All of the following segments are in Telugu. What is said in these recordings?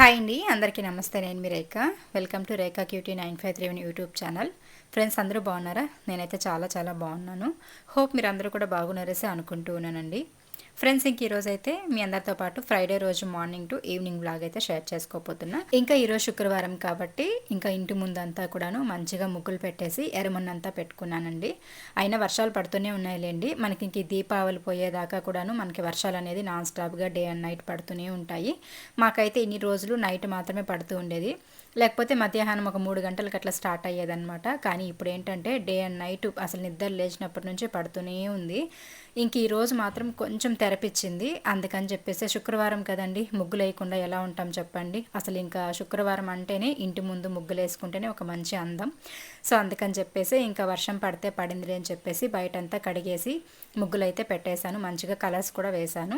హాయ్ అండి. అందరికీ నమస్తే నేను మీ Rekha. Welcome to Rekha cutie nine five three YouTube channel friends అందరూ బాగున్నారా? నేనైతే చాలా చాలా బాగున్నాను. హోప్ మీరు అందరూ కూడా బాగున్నారేసి అనుకుంటూ ఉన్నానండి. ఫ్రెండ్స్ ఇంక ఈరోజు అయితే మీ అందరితో పాటు ఫ్రైడే రోజు మార్నింగ్ టు ఈవినింగ్ బ్లాగ్ అయితే షేర్ చేసుకోపోతున్నా ఇంకా ఈరోజు శుక్రవారం కాబట్టి ఇంకా ఇంటి ముందంతా కూడాను మంచిగా ముగ్గులు పెట్టేసి ఎరమున్నంతా పెట్టుకున్నానండి. అయినా వర్షాలు పడుతూనే ఉన్నాయిలేండి. మనకి ఇంక దీపావళి పోయేదాకా కూడాను మనకి వర్షాలు అనేది నాన్ స్టాప్గా డే అండ్ నైట్ పడుతూనే ఉంటాయి. మాకైతే ఇన్ని రోజులు నైట్ మాత్రమే పడుతూ ఉండేది. లేకపోతే మధ్యాహ్నం ఒక మూడు గంటలకు అట్లా స్టార్ట్ అయ్యేదన్నమాట. కానీ ఇప్పుడు ఏంటంటే డే అండ్ నైట్ అసలు నిద్ర లేచినప్పటి నుంచి పడుతూనే ఉంది. ఇంక ఈరోజు మాత్రం కొంచెం తెరపిచ్చింది. అందుకని చెప్పేసి శుక్రవారం కదండి ముగ్గులు వేయకుండా ఎలా ఉంటాం చెప్పండి. అసలు ఇంకా శుక్రవారం అంటేనే ఇంటి ముందు ముగ్గులు వేసుకుంటేనే ఒక మంచి అందం. సో అందుకని చెప్పేసి ఇంకా వర్షం పడితే పడింది అని చెప్పేసి బయటంతా కడిగేసి ముగ్గులు అయితే పెట్టేశాను. మంచిగా కలర్స్ కూడా వేశాను.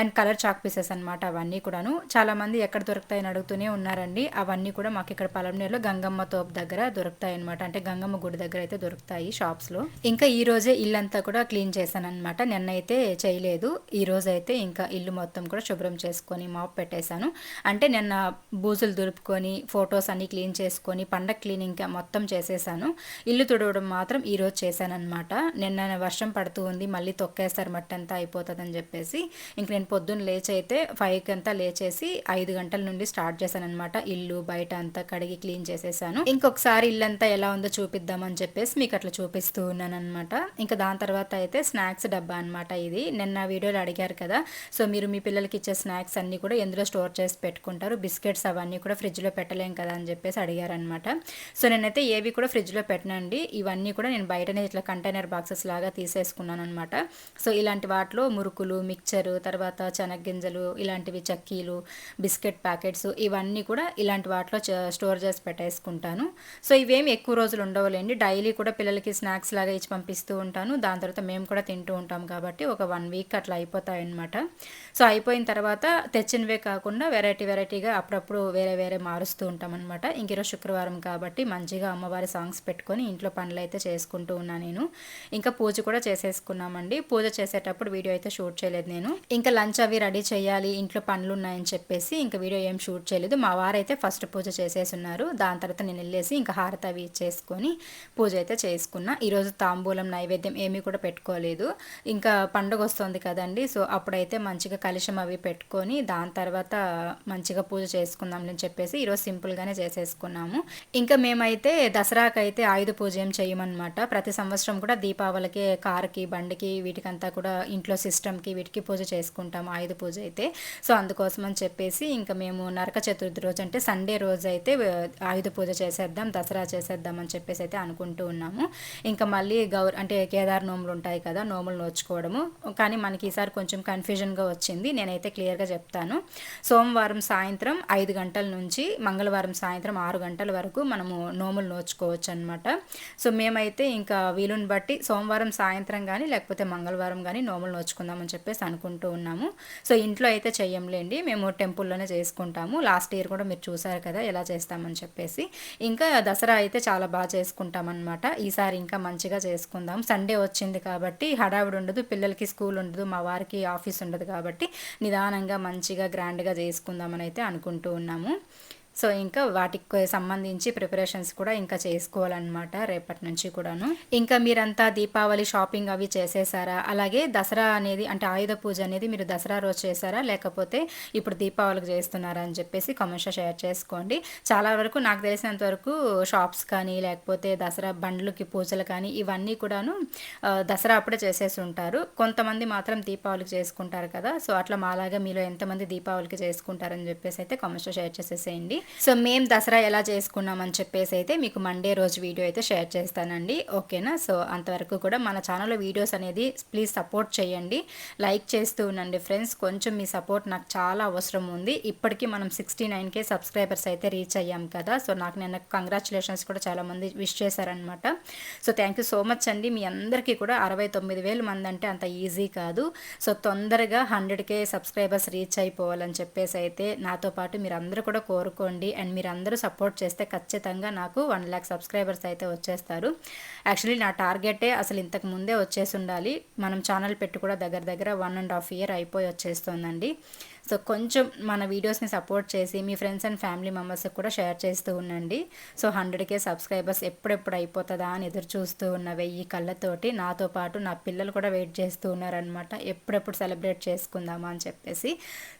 అండ్ కలర్ చాక్ పీసెస్ అనమాట అవన్నీ కూడాను. చాలామంది ఎక్కడ దొరుకుతాయని అడుగుతూనే ఉన్నారండి. అవన్నీ కూడా మాకు ఇక్కడ పలంనేరులో గంగమ్మ తోపు దగ్గర దొరుకుతాయి అనమాట అంటే గంగమ్మ గుడి దగ్గర అయితే దొరుకుతాయి షాప్స్లో. ఇంకా ఈ రోజే ఇల్లంతా కూడా క్లీన్ చేశాను అనమాట నిన్నైతే చేయలేదు. ఈ రోజు అయితే ఇంకా ఇల్లు మొత్తం కూడా శుభ్రం చేసుకొని మాప్ పెట్టేశాను. అంటే నిన్న బూజులు దులుపుకొని ఫొటోస్ అన్ని క్లీన్ చేసుకొని పండగ క్లీనింగ్ మొత్తం చేశాను. ఇల్లు తుడవడం మాత్రం ఈ రోజు చేశాను నిన్న వర్షం పడుతూ ఉంది మళ్ళీ తొక్కేస్తారు మట్టి అంతా అయిపోతుందని చెప్పేసి. ఇంక నేను పొద్దున్న లేచి అయితే ఫైవ్కి అంతా లేచేసి ఐదు గంటల నుండి స్టార్ట్ చేశాను అనమాట ఇల్లు బయట అంతా కడిగి క్లీన్ చేసేసాను. ఇంకొకసారి ఇల్లు అంతా ఎలా ఉందో చూపిద్దామని చెప్పేసి మీకు అట్లా చూపిస్తూ ఉన్నాను అనమాట ఇంకా దాని తర్వాత అయితే స్నాక్స్ డబ్బా అనమాట ఇది. నిన్న వీడియోలో అడిగారు కదా సో మీరు మీ పిల్లలకి ఇచ్చే స్నాక్స్ అన్నీ కూడా ఎందులో స్టోర్ చేసి పెట్టుకుంటారు? బిస్కెట్స్ అవన్నీ కూడా ఫ్రిడ్జ్లో పెట్టలేం కదా అని చెప్పేసి అడిగారనమాట సో నేనైతే ఏవి కూడా ఫ్రిడ్జ్లో పెట్టనండి. ఇవన్నీ కూడా నేను బయటనే ఇట్లా కంటైనర్ బాక్సెస్ లాగా తీసేసుకున్నాను అనమాట సో ఇలాంటి వాటిలో మురుకులు మిక్చరు తర్వాత చెనగ్గింజలు ఇలాంటివి చక్కీలు బిస్కెట్ ప్యాకెట్స్ ఇవన్నీ కూడా ఇలాంటి వాటిలో స్టోర్ చేసి పెట్టేసుకుంటాను. సో ఇవేమి ఎక్కువ రోజులు ఉండవులేండి. డైలీ కూడా పిల్లలకి స్నాక్స్ లాగా ఇచ్చి పంపిస్తూ ఉంటాను. దాని తర్వాత మేము కూడా తింటూ ఉంటాం కాబట్టి ఒక వన్ వీక్ అట్లా అయిపోతాయన్నమాట. సో అయిపోయిన తర్వాత తెచ్చినవే కాకుండా వెరైటీ వెరైటీగా అప్పుడప్పుడు వేరే వేరే మారుస్తూ ఉంటాం అనమాట ఇంక శుక్రవారం కాబట్టి మంచిగా అమ్మవారి సాంగ్స్ పెట్టుకొని ఇంట్లో పనులు అయితే చేసుకుంటూ ఉన్నా నేను. ఇంకా పూజ కూడా చేసేసుకున్నామండి. పూజ చేసేటప్పుడు వీడియో అయితే షూట్ చేయలేదు నేను. ఇంకా లంచ్ అవి రెడీ చేయాలి ఇంట్లో పనులు ఉన్నాయని చెప్పేసి ఇంకా వీడియో ఏం షూట్ చేయలేదు. మా వారైతే ఫస్ట్ పూజ చేసేసి ఉన్నారు దాని తర్వాత నేను వెళ్ళేసి ఇంకా హారత అవి ఇచ్చేసుకొని పూజ అయితే చేసుకున్నా. ఈరోజు తాంబూలం నైవేద్యం ఏమీ కూడా పెట్టుకోలేదు. ఇంకా పండుగ వస్తుంది కదండి సో అప్పుడైతే మంచిగా కలుషం అవి పెట్టుకొని దాని తర్వాత మంచిగా పూజ చేసుకుందాం అని చెప్పేసి ఈరోజు సింపుల్గానే చేసేసుకున్నాము. ఇంకా మేమైతే దసరా అయితే ఆయుధ పూజ ఏం చేయమన్నమాట ప్రతి సంవత్సరం కూడా దీపావళికి కార్కి బండికి వీటికంతా కూడా ఇంట్లో సిస్టమ్కి వీటికి పూజ చేసుకుంటాం ఆయుధ పూజ అయితే. సో అందుకోసం అని చెప్పేసి ఇంకా మేము నరక చతుర్థి రోజు అంటే సండే రోజు అయితే ఆయుధ పూజ చేసేద్దాం దసరా చేసేద్దాం అని చెప్పేసి అయితే అనుకుంటూ ఉన్నాము. ఇంకా మళ్ళీ గౌర అంటే కేదార్ నోములు ఉంటాయి కదా నోములు నోచుకోవడము. కానీ మనకి ఈసారి కొంచెం కన్ఫ్యూజన్గా వచ్చింది. నేనైతే క్లియర్గా చెప్తాను. సోమవారం సాయంత్రం ఐదు గంటల నుంచి మంగళవారం సాయంత్రం ఆరు గంటల వరకు మనము నోములు నోచుకోవచ్చు. అనమాట సో మేమైతే ఇంకా వీలుని బట్టి సోమవారం సాయంత్రం కానీ లేకపోతే మంగళవారం కానీ నోములు నోచుకుందామని చెప్పేసి అనుకుంటూ ఉన్నాము. సో ఇంట్లో అయితే చెయ్యంలేండి. మేము టెంపుల్లోనే చేసుకుంటాము. లాస్ట్ ఇయర్ కూడా మీరు చూసారు కదా ఎలా చేస్తామని చెప్పేసి. ఇంకా దసరా అయితే చాలా బాగా చేసుకుంటాం అనమాట ఈసారి ఇంకా మంచిగా చేసుకుందాం. సండే వచ్చింది కాబట్టి హడావిడి ఉండదు. పిల్లలకి స్కూల్ ఉండదు. మా వారికి ఆఫీస్ ఉండదు కాబట్టి నిదానంగా మంచిగా గ్రాండ్గా చేసుకుందామని అయితే అనుకుంటూ ఉన్నాము. సో ఇంకా వాటికి సంబంధించి ప్రిపరేషన్స్ కూడా ఇంకా చేసుకోవాలన్నమాట రేపటి నుంచి కూడాను. ఇంకా మీరంతా దీపావళి షాపింగ్ అవి చేసేసారా? అలాగే దసరా అనేది అంటే ఆయుధ పూజ అనేది మీరు దసరా రోజు చేశారా లేకపోతే ఇప్పుడు దీపావళికి చేస్తున్నారా అని చెప్పేసి కమెంట్స్ షేర్ చేసుకోండి. చాలా వరకు నాకు తెలిసినంత వరకు షాప్స్ కానీ లేకపోతే దసరా బండ్లకి పూజలు కానీ ఇవన్నీ కూడాను దసరా అప్పుడే చేసేసి ఉంటారు. కొంతమంది మాత్రం దీపావళికి చేసుకుంటారు కదా. సో అట్లా మాలాగా మీలో ఎంతమంది దీపావళికి చేసుకుంటారని చెప్పేసి అయితే కమెంట్స్ షేర్ చేసేసేయండి. సో మేము దసరా ఎలా చేసుకున్నామని చెప్పేసి అయితే మీకు మండే రోజు వీడియో అయితే షేర్ చేస్తానండి. ఓకేనా? సో అంతవరకు కూడా మన ఛానల్లో వీడియోస్ అనేది ప్లీజ్ సపోర్ట్ చేయండి. లైక్ చేస్తూ ఉండండి ఫ్రెండ్స్. కొంచెం మీ సపోర్ట్ నాకు చాలా అవసరం ఉంది. ఇప్పటికీ మనం సిక్స్టీ నైన్కే సబ్స్క్రైబర్స్ అయితే రీచ్ అయ్యాం కదా. సో నాకు నిన్న కంగ్రాచులేషన్స్ కూడా చాలామంది విష్ చేశారనమాట so thank you so much అండి. మీ అందరికీ కూడా అరవై తొమ్మిది వేల మంది అంటే అంత ఈజీ కాదు. సో తొందరగా హండ్రెడ్కే సబ్స్క్రైబర్స్ రీచ్ అయిపోవాలని చెప్పేసి అయితే నాతో పాటు మీరు అందరూ కూడా కోరుకోండి. చేసుకోండి అండ్ మీరు అందరూ సపోర్ట్ చేస్తే ఖచ్చితంగా నాకు వన్ ల్యాక్ సబ్స్క్రైబర్స్ అయితే వచ్చేస్తారు. యాక్చువల్లీ నా టార్గెటే అసలు ఇంతకు ముందే వచ్చేసి ఉండాలి. మనం ఛానల్ పెట్టి కూడా దగ్గర దగ్గర వన్ అండ్ హాఫ్ ఇయర్ అయిపోయి వచ్చేస్తుందండి. సో కొంచెం మన వీడియోస్ని సపోర్ట్ చేసి మీ ఫ్రెండ్స్ అండ్ ఫ్యామిలీ మెంబర్స్కి కూడా షేర్ చేస్తూ ఉండండి. సో హండ్రెడ్కే సబ్స్క్రైబర్స్ ఎప్పుడెప్పుడు అయిపోతుందా అని ఎదురు చూస్తూ ఉన్న వెయ్యి కళ్ళతోటి నాతో పాటు నా పిల్లలు కూడా వెయిట్ చేస్తూ ఉన్నారనమాట ఎప్పుడెప్పుడు సెలబ్రేట్ చేసుకుందామా అని చెప్పేసి.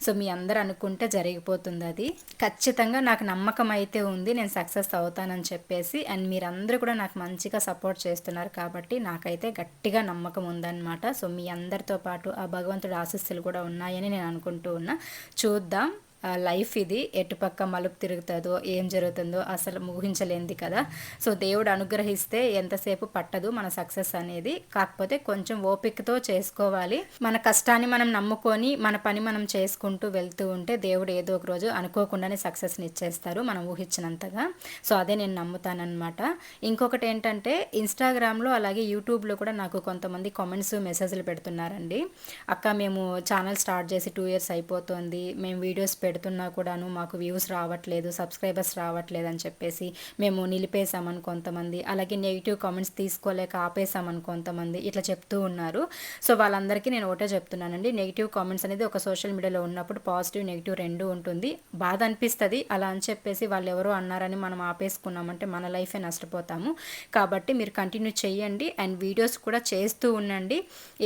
సో మీ అందరు అనుకుంటే జరిగిపోతుంది అది. ఖచ్చితంగా నాకు నమ్మకం అయితే ఉంది నేను సక్సెస్ అవుతానని చెప్పేసి. అండ్ మీరందరూ కూడా నాకు మంచిగా సపోర్ట్ చేస్తున్నారు కాబట్టి నాకైతే గట్టిగా నమ్మకం ఉందన్నమాట. సో మీ అందరితో పాటు ఆ భగవంతుడి ఆశస్సులు కూడా ఉన్నాయని నేను అనుకుంటూ ఉన్నా. చూద్దాం. లైఫ్ ఇది. ఎటుపక్క మలుపు తిరుగుతుందో ఏం జరుగుతుందో అసలు ఊహించలేంది కదా. సో దేవుడు అనుగ్రహిస్తే ఎంతసేపు పట్టదు మన సక్సెస్ అనేది. కాకపోతే కొంచెం ఓపికతో చేసుకోవాలి. మన కష్టాన్ని మనం నమ్ముకొని మన పని మనం చేసుకుంటూ వెళ్తూ ఉంటే దేవుడు ఏదో ఒక రోజు అనుకోకుండానే సక్సెస్ని ఇచ్చేస్తారు మనం ఊహించినంతగా. సో అదే నేను నమ్ముతానమాట ఇంకొకటి ఏంటంటే ఇన్స్టాగ్రామ్లో అలాగే యూట్యూబ్లో కూడా నాకు కొంతమంది కామెంట్స్ మెసేజ్లు పెడుతున్నారండి. అక్క మేము ఛానల్ స్టార్ట్ చేసి టూ ఇయర్స్ అయిపోతుంది. మేము వీడియోస్ పెడు పెడుతున్నా కూడాను మాకు వ్యూస్ రావట్లేదు సబ్స్క్రైబర్స్ రావట్లేదు అని చెప్పేసి మేము నిలిపేశామని కొంతమంది. అలాగే నెగిటివ్ కామెంట్స్ తీసుకోలేక ఆపేసామని కొంతమంది ఇట్లా చెప్తూ ఉన్నారు. సో వాళ్ళందరికీ నేను ఒకటే చెప్తున్నానండి. నెగిటివ్ కామెంట్స్ అనేది ఒక సోషల్ మీడియాలో ఉన్నప్పుడు పాజిటివ్ నెగిటివ్ రెండు ఉంటుంది. బాధ అనిపిస్తుంది. అలా అని చెప్పేసి వాళ్ళు ఎవరో అన్నారని మనం ఆపేసుకున్నామంటే మన లైఫే నష్టపోతాము. కాబట్టి మీరు కంటిన్యూ చేయండి అండ్ వీడియోస్ కూడా చేస్తూ ఉండండి.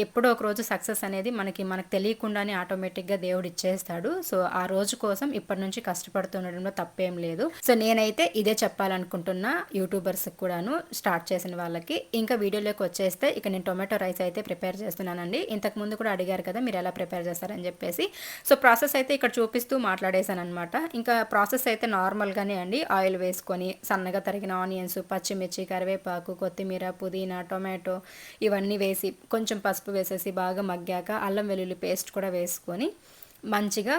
ఎప్పుడో ఒక రోజు సక్సెస్ అనేది మనకి మనకు తెలియకుండానే ఆటోమేటిక్గా దేవుడు ఇచ్చేస్తాడు. సో ఆ రోజు కోసం ఇప్పటి నుంచి కష్టపడుతుండడంలో తప్పేం లేదు. సో నేనైతే ఇదే చెప్పాలనుకుంటున్నా యూట్యూబర్స్ కూడాను స్టార్ట్ చేసిన వాళ్ళకి. ఇంకా వీడియోలోకి వచ్చేస్తే ఇక నేను టొమాటో రైస్ అయితే ప్రిపేర్ చేస్తున్నానండి. ఇంతకు ముందు కూడా అడిగారు కదా మీరు ఎలా ప్రిపేర్ చేస్తారని చెప్పేసి. సో ప్రాసెస్ అయితే ఇక్కడ చూపిస్తూ మాట్లాడేశాను అనమాట ఇంకా ప్రాసెస్ అయితే నార్మల్గానే అండి. ఆయిల్ వేసుకొని సన్నగా తరిగిన ఆనియన్స్ పచ్చిమిర్చి కరివేపాకు కొత్తిమీర పుదీనా టొమాటో ఇవన్నీ వేసి కొంచెం పసుపు వేసేసి బాగా మగ్గాక అల్లం వెల్లుల్లి పేస్ట్ కూడా వేసుకొని మంచిగా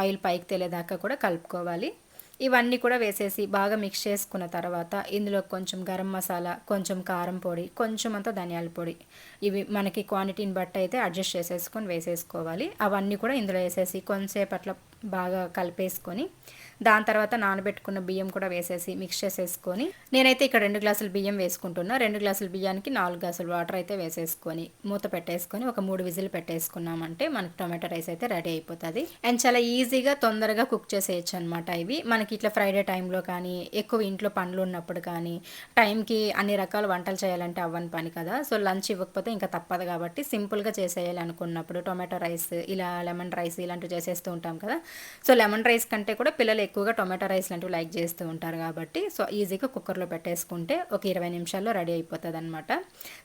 ఆయిల్ పైకి తెలియదాకా కూడా కలుపుకోవాలి. ఇవన్నీ కూడా వేసేసి బాగా మిక్స్ చేసుకున్న తర్వాత ఇందులో కొంచెం గరం మసాలా కొంచెం కారం పొడి కొంచెం అంత ధనియాల పొడి. ఇవి మనకి క్వాంటిటీని బట్టి అయితే అడ్జస్ట్ చేసేసుకొని వేసేసుకోవాలి. అవన్నీ కూడా ఇందులో వేసేసి కొంచెంసేపు అట్లా బాగా కలిపేసుకొని దాని తర్వాత నానబెట్టుకున్న బియ్యం కూడా వేసేసి మిక్స్ చేసేసుకొని నేనైతే ఇక్కడ రెండు గ్లాసులు బియ్యం వేసుకుంటున్నా. రెండు గ్లాసుల బియ్యానికి నాలుగు గ్లాసులు వాటర్ అయితే వేసేసుకొని మూత పెట్టేసుకొని ఒక మూడు విజిల్ పెట్టేసుకున్నామంటే మనకి టొమాటో రైస్ అయితే రెడీ అయిపోతుంది. అండ్ చాలా ఈజీగా తొందరగా కుక్ చేసేయచ్చు అనమాట ఇవి. మనకి ఇట్లా ఫ్రైడే టైంలో కానీ ఎక్కువ ఇంట్లో పనులు ఉన్నప్పుడు కానీ టైంకి అన్ని రకాల వంటలు చేయాలంటే అవ్వని పని కదా. సో లంచ్ ఇవ్వకపోతే ఇంకా తప్పదు కాబట్టి సింపుల్గా చేసేయాలి అనుకున్నప్పుడు టొమాటో రైస్ ఇలా లెమన్ రైస్ ఇలాంటివి చేసేస్తూ ఉంటాం కదా. సో లెమన్ రైస్ కంటే కూడా పిల్లలు ఎక్కువగా టొమాటో రైస్ లాంటివి లైక్ చేస్తూ ఉంటారు కాబట్టి సో ఈజీగా కుక్కర్లో పెట్టేసుకుంటే ఒక ఇరవై నిమిషాల్లో రెడీ అయిపోతుంది అనమాట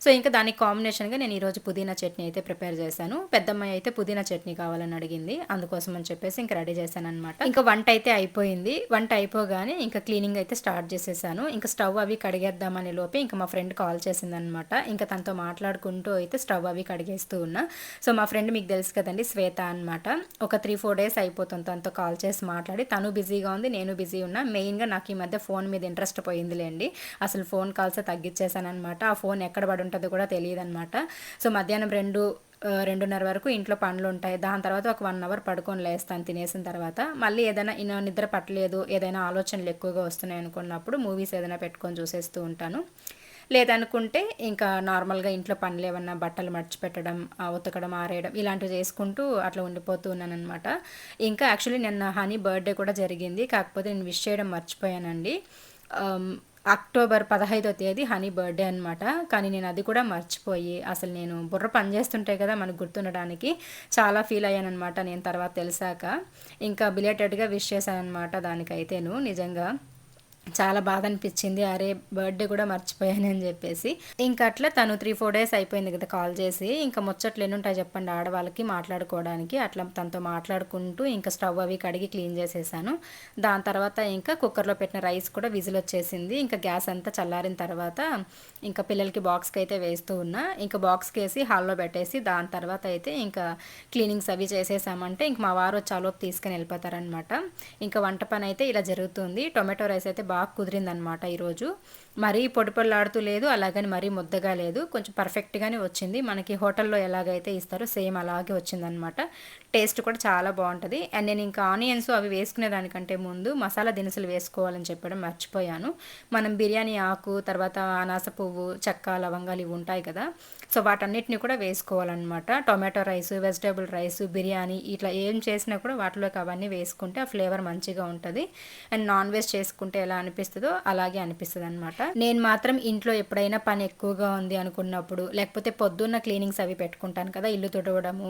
సో ఇంకా దానికి కాంబినేషన్గా నేను ఈరోజు పుదీనా చట్నీ అయితే ప్రిపేర్ చేశాను. పెద్దమ్మాయి అయితే పుదీనా చట్నీ కావాలని అడిగింది. అందుకోసం అని చెప్పేసి ఇంకా రెడీ చేశాను అనమాట ఇంకా వంట అయితే అయిపోయింది. వంట అయిపోగానే ఇంకా క్లీనింగ్ అయితే స్టార్ట్ చేసేసాను. ఇంకా స్టవ్ అవి కడిగేద్దామనే లోపే ఇంకా మా ఫ్రెండ్ కాల్ చేసిందనమాట ఇంకా తనతో మాట్లాడుకుంటూ అయితే స్టవ్ అవి కడిగేస్తూ ఉన్నా. సో మా ఫ్రెండ్ మీకు తెలుసు కదండి శ్వేత అనమాట ఒక త్రీ ఫోర్ డేస్ అయిపోతుంది తనతో కాల్ చేసి మాట్లాడి. తను బిజీగా ఉంది నేను బిజీ ఉన్నా. మెయిన్గా నాకు ఈ మధ్య ఫోన్ మీద ఇంట్రెస్ట్ పోయిందిలేండి. అసలు ఫోన్ కాల్స్ తగ్గించేశాననమాట ఆ ఫోన్ ఎక్కడ పడి ఉంటుందో కూడా తెలియదు అనమాట సో మధ్యాహ్నం రెండు రెండున్నర వరకు ఇంట్లో పనులు ఉంటాయి. దాని తర్వాత ఒక వన్ అవర్ పడుకొని లేస్తాను తినేసిన తర్వాత. మళ్ళీ ఏదైనా నిద్ర పట్టలేదు ఏదైనా ఆలోచనలు ఎక్కువగా వస్తున్నాయి అనుకున్నప్పుడు మూవీస్ ఏదైనా పెట్టుకొని చూసేస్తూ ఉంటాను. లేదనుకుంటే ఇంకా నార్మల్గా ఇంట్లో పనులు ఏమన్నా బట్టలు మర్చిపెట్టడం ఉతకడం ఆరేయడం ఇలాంటివి చేసుకుంటూ అట్లా ఉండిపోతూ ఉన్నానమాట అనమాట ఇంకా యాక్చువల్లీ నిన్న హనీ బర్త్డే కూడా జరిగింది. కాకపోతే నేను విష్ చేయడం మర్చిపోయానండి. అక్టోబర్ పదహైదో తేదీ హనీ బర్త్డే అనమాట కానీ నేను అది కూడా మర్చిపోయి అసలు నేను బుర్ర పనిచేస్తుంటే కదా మనకు గుర్తుండడానికి చాలా ఫీల్ అయ్యాను అనమాట నేను తర్వాత తెలిసాక. ఇంకా బిలేటెడ్గా విష్ చేశానమాట దానికైతేను నిజంగా. చాలా బాధ అనిపించింది అరే బర్త్డే కూడా మర్చిపోయాను అని చెప్పేసి. ఇంకా అట్లా తను త్రీ ఫోర్ డేస్ అయిపోయింది కదా కాల్ చేసి. ఇంకా ముచ్చట్లు ఎన్ని ఉంటాయి చెప్పండి ఆడవాళ్ళకి మాట్లాడుకోవడానికి. అట్లా తనతో మాట్లాడుకుంటూ ఇంకా స్టవ్ అవి కడిగి క్లీన్ చేసేసాను. దాని తర్వాత ఇంకా కుక్కర్లో పెట్టిన రైస్ కూడా విజిల్ వచ్చేసింది. ఇంకా గ్యాస్ అంతా చల్లారిన తర్వాత ఇంకా పిల్లలకి బాక్స్కి అయితే వేస్తూ ఉన్నా. ఇంకా బాక్స్కి వేసి హాల్లో పెట్టేసి దాని తర్వాత అయితే ఇంకా క్లీనింగ్స్ అవి చేసేసామంటే ఇంక మా వారు చాలోపు తీసుకుని వెళ్ళిపోతారనమాట ఇంకా వంట పని అయితే ఇలా జరుగుతుంది. టొమాటో రైస్ అయితే బాగా కుదిరిందనమాట ఈరోజు. మరీ పొడిపొల్లాడుతూ లేదు అలాగని మరీ ముద్దగా లేదు. కొంచెం పర్ఫెక్ట్గానే వచ్చింది. మనకి హోటల్లో ఎలాగైతే ఇస్తారో సేమ్ అలాగే వచ్చిందనమాట. టేస్ట్ కూడా చాలా బాగుంటుంది. అండ్ నేను ఇంకా ఆనియన్స్ అవి వేసుకునే దానికంటే ముందు మసాలా దినుసులు వేసుకోవాలని చెప్పడం మర్చిపోయాను. మనం బిర్యానీ ఆకు తర్వాత అనాస పువ్వు చెక్క లవంగాలు ఇవి ఉంటాయి కదా. సో వాటన్నిటిని కూడా వేసుకోవాలన్నమాట. Tomato rice vegetable rice biryani ఇట్లా ఏం చేసినా కూడా వాటిలోకి అవన్నీ వేసుకుంటే ఆ ఫ్లేవర్ మంచిగా ఉంటుంది. అండ్ నాన్ వెజ్ చేసుకుంటే ఎలా అనిపిస్తుందో అలాగే అనిపిస్తుంది అనమాట నేను మాత్రం ఇంట్లో ఎప్పుడైనా పని ఎక్కువగా ఉంది అనుకున్నప్పుడు లేకపోతే పొద్దున్న క్లీనింగ్స్ అవి పెట్టుకుంటాను కదా ఇల్లు తుడవడము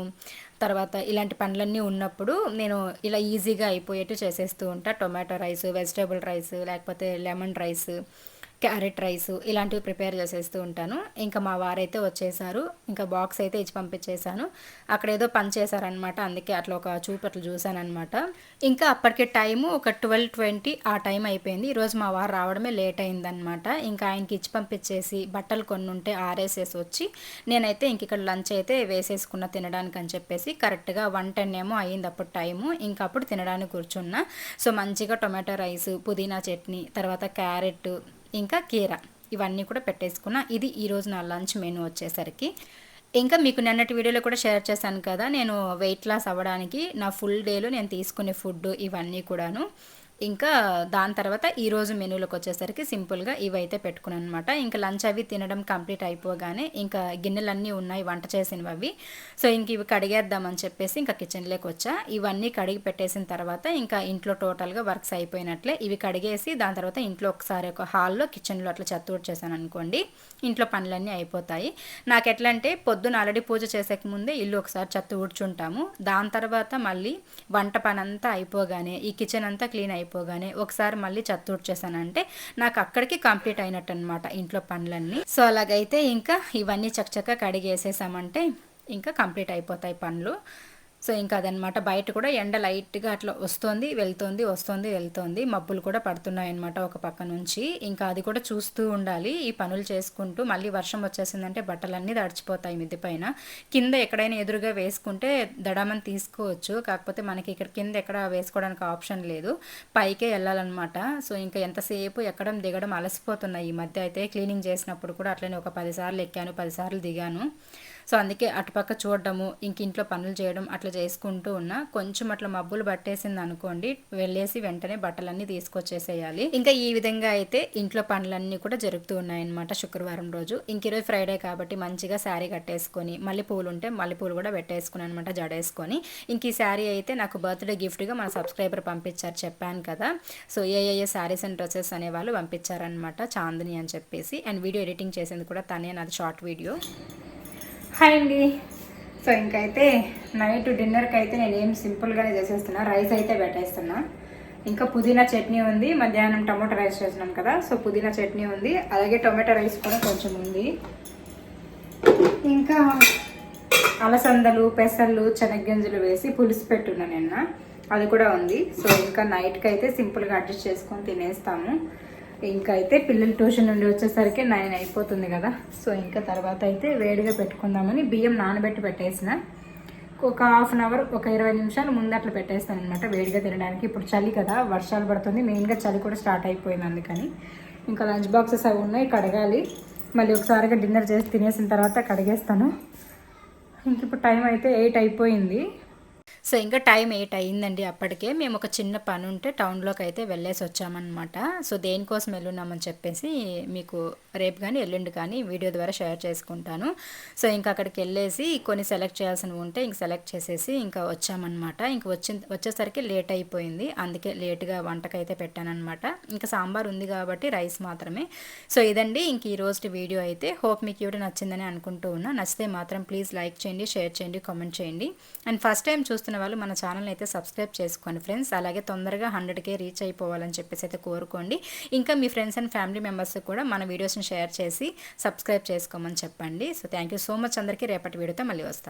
తర్వాత ఇలాంటి పనులన్నీ ఉన్నప్పుడు నేను ఇలా ఈజీగా అయిపోయేట్టు చేసేస్తూ ఉంటా. టొమాటో రైస్ వెజిటేబుల్ రైస్ లేకపోతే లెమన్ రైస్ క్యారెట్ రైస్ ఇలాంటివి ప్రిపేర్ చేసేస్తూ ఉంటాను. ఇంకా మా వారైతే వచ్చేసారు. ఇంకా బాక్స్ అయితే ఇచ్చి పంపించేశాను. అక్కడ ఏదో పని చేశారనమాట అందుకే అట్లా ఒక చూపు అట్లా చూశానమాట ఇంకా అప్పటికే టైము ఒక ట్వెల్వ్ ట్వంటీ ఆ టైం అయిపోయింది. ఈరోజు మా వారు రావడమే లేట్ అయిందనమాట ఇంకా ఆయనకి ఇచ్చి పంపించేసి బట్టలు కొన్ని ఉంటే ఆరేసేసి వచ్చి నేనైతే ఇంక ఇక్కడ లంచ్ అయితే వేసేసుకున్న తినడానికి అని చెప్పేసి కరెక్ట్గా వన్ టెన్ ఏమో అయ్యింది అప్పుడు టైము. ఇంకా అప్పుడు తినడానికి కూర్చున్నా. సో మంచిగా టొమాటో రైస్ పుదీనా చట్నీ తర్వాత క్యారెట్ ఇంకా కీర. ఇవన్నీ కూడా పెట్టేసుకున్నా. ఇది ఈరోజు నా లంచ్ మెనూ వచ్చేసరికి. ఇంకా మీకు నిన్నటి వీడియోలో కూడా షేర్ చేశాను కదా నేను వెయిట్ లాస్ అవ్వడానికి నా ఫుల్ డేలో నేను తీసుకునే ఫుడ్ ఇవన్నీ కూడాను. ఇంకా దాని తర్వాత ఈరోజు మెనూలోకి వచ్చేసరికి సింపుల్గా ఇవైతే పెట్టుకున్నాను అనమాట ఇంకా లంచ్ అవి తినడం కంప్లీట్ అయిపోగానే ఇంకా గిన్నెలన్నీ ఉన్నాయి వంట చేసినవి అవి సో ఇంక ఇవి కడిగేద్దామని చెప్పేసి ఇంకా కిచెన్లోకి వచ్చా. ఇవన్నీ కడిగి పెట్టేసిన తర్వాత ఇంకా ఇంట్లో టోటల్గా వర్క్స్ అయిపోయినట్లే ఇవి కడిగేసి దాని తర్వాత ఇంట్లో ఒకసారి ఒక హాల్లో కిచెన్లో అట్లా చెత్త చేశాను అనుకోండి ఇంట్లో పనులన్నీ అయిపోతాయి. నాకు ఎట్లా అంటే పొద్దున ఆల్రెడీ పూజ చేసేక ముందే ఇల్లు ఒకసారి చెత్త ఊడ్చుంటాము. దాని తర్వాత మళ్ళీ వంట పని అంతా అయిపోగానే ఈ కిచెన్ అంతా క్లీన్ అయిపోయి అయిపోగానే ఒకసారి మళ్ళీ చెత్త చేశానంటే నాకు అక్కడికి కంప్లీట్ అయినట్టు అనమాట ఇంట్లో పనులన్నీ. సో అలాగైతే ఇంకా ఇవన్నీ చక్కచక్క కడిగేసేసామంటే ఇంకా కంప్లీట్ అయిపోతాయి పనులు. సో ఇంకా అదనమాట. బయట కూడా ఎండ లైట్గా అట్లా వస్తుంది వెళ్తుంది వస్తుంది వెళ్తుంది. మబ్బులు కూడా పడుతున్నాయి అనమాట ఒక పక్క నుంచి. ఇంకా అది కూడా చూస్తూ ఉండాలి. ఈ పనులు చేసుకుంటూ మళ్ళీ వర్షం వచ్చేసిందంటే బట్టలన్నీ తడిచిపోతాయి మిద్ది పైన. కింద ఎక్కడైనా ఎదురుగా వేసుకుంటే దడమని తీసుకోవచ్చు. కాకపోతే మనకి ఇక్కడ కింద ఎక్కడ వేసుకోవడానికి ఆప్షన్ లేదు. పైకే వెళ్ళాలన్నమాట. సో ఇంకా ఎంతసేపు ఎక్కడం దిగడం అలసిపోతున్నాయి. ఈ మధ్య అయితే క్లీనింగ్ చేసినప్పుడు కూడా అట్లనే ఒక పదిసార్లు ఎక్కాను పదిసార్లు దిగాను. సో అందుకే అటుపక్క చూడడము ఇంక ఇంట్లో పనులు చేయడం అట్లా చేసుకుంటూ ఉన్నా కొంచెం అట్లా మబ్బులు పట్టేసింది అనుకోండి వెళ్ళేసి వెంటనే బట్టలన్నీ తీసుకొచ్చేసేయాలి. ఇంకా ఈ విధంగా అయితే ఇంట్లో పనులన్నీ కూడా జరుగుతూ ఉన్నాయన్నమాట శుక్రవారం రోజు. ఇంక ఈరోజు ఫ్రైడే కాబట్టి మంచిగా శారీ కట్టేసుకొని మళ్ళీ పూలు ఉంటే మళ్ళీ పూలు కూడా పెట్టేసుకుని అనమాట జడేసుకొని. ఇంక ఈ శారీ అయితే నాకు బర్త్డే గిఫ్ట్గా మన సబ్స్క్రైబర్ పంపించారు చెప్పాను కదా. So A A sarees and dresses అనే వాళ్ళు పంపించారనమాట చాందిని అని చెప్పేసి. అండ్ వీడియో ఎడిటింగ్ చేసింది కూడా తనే నాది షార్ట్ వీడియో. హాయ్ అండి. సో ఇంకైతే నైట్ డిన్నర్కి అయితే నేను ఏం సింపుల్గానే చేసేస్తున్నా. రైస్ అయితే పెట్టేస్తున్నా. ఇంకా పుదీనా చట్నీ ఉంది. మధ్యాహ్నం టమాటో రైస్ చేసినాం కదా సో పుదీనా చట్నీ ఉంది. అలాగే టొమాటో రైస్ కూడా కొంచెం ఉంది. ఇంకా అలసందలు పెసర్లు చెనగ్గింజలు వేసి పులుసు పెట్టున్నా నిన్న. అది కూడా ఉంది. సో ఇంకా నైట్కి అయితే సింపుల్గా అడ్జస్ట్ చేసుకొని తినేస్తాము. ఇంకా అయితే పిల్లలు ట్యూషన్ నుండి వచ్చేసరికి నైన్ అయిపోతుంది కదా. సో ఇంకా తర్వాత అయితే వేడిగా పెట్టుకుందామని బియ్యం నానబెట్టి పెట్టేసిన. ఒక హాఫ్ అన్ అవర్ ఒక ఇరవై నిమిషాలు ముందు అట్లా పెట్టేస్తాను అనమాట వేడిగా తినడానికి. ఇప్పుడు చలి కదా వర్షాలు పడుతుంది మెయిన్గా చలి కూడా స్టార్ట్ అయిపోయింది అందుకని. ఇంకా లంచ్ బాక్సెస్ అవి ఉన్నాయి కడగాలి. మళ్ళీ ఒకసారిగా డిన్నర్ చేసి తినేసిన తర్వాత కడిగేస్తాను. ఇంక ఇప్పుడు టైం అయితే ఎయిట్ అయిపోయింది. సో ఇంకా టైం ఎయిట్ అయ్యిందండి అప్పటికే. మేము ఒక చిన్న పని ఉంటే టౌన్లోకి అయితే వెళ్ళేసి వచ్చామన్నమాట. సో దేనికోసం వెళ్ళున్నామని చెప్పేసి మీకు రేపు కానీ ఎల్లుండి కానీ వీడియో ద్వారా షేర్ చేసుకుంటాను. సో ఇంకా అక్కడికి వెళ్ళేసి కొన్ని సెలెక్ట్ చేయాల్సినవి ఉంటే ఇంక సెలెక్ట్ చేసేసి ఇంకా వచ్చామన్నమాట. ఇంక వచ్చిన వచ్చేసరికి లేట్ అయిపోయింది. అందుకే లేట్గా వంటకైతే పెట్టానమాట ఇంకా సాంబార్ ఉంది కాబట్టి రైస్ మాత్రమే. సో ఇదండి ఇంక ఈరోజు వీడియో అయితే. హోప్ మీకు ఇవి నచ్చిందని అనుకుంటూ ఉన్నా. నచ్చితే మాత్రం ప్లీజ్ లైక్ చేయండి షేర్ చేయండి కామెంట్ చేయండి. అండ్ ఫస్ట్ టైం చూస్తున్న చూస్తున్న వాళ్ళు మన ఛానల్ అయితే సబ్స్క్రైబ్ చేసుకోండి ఫ్రెండ్స్. అలాగే తొందరగా హండ్రెడ్కే రీచ్ అయిపోవాలని చెప్పేసి అయితే కోరుకోండి. ఇంకా మీ ఫ్రెండ్స్ అండ్ ఫ్యామిలీ మెంబర్స్ కూడా మన వీడియోస్ని షేర్ చేసి సబ్స్క్రైబ్ చేసుకోమని చెప్పండి. సో థ్యాంక్ సో మచ్ అందరికీ. రేపటి వీడియోతో మళ్ళీ వస్తాను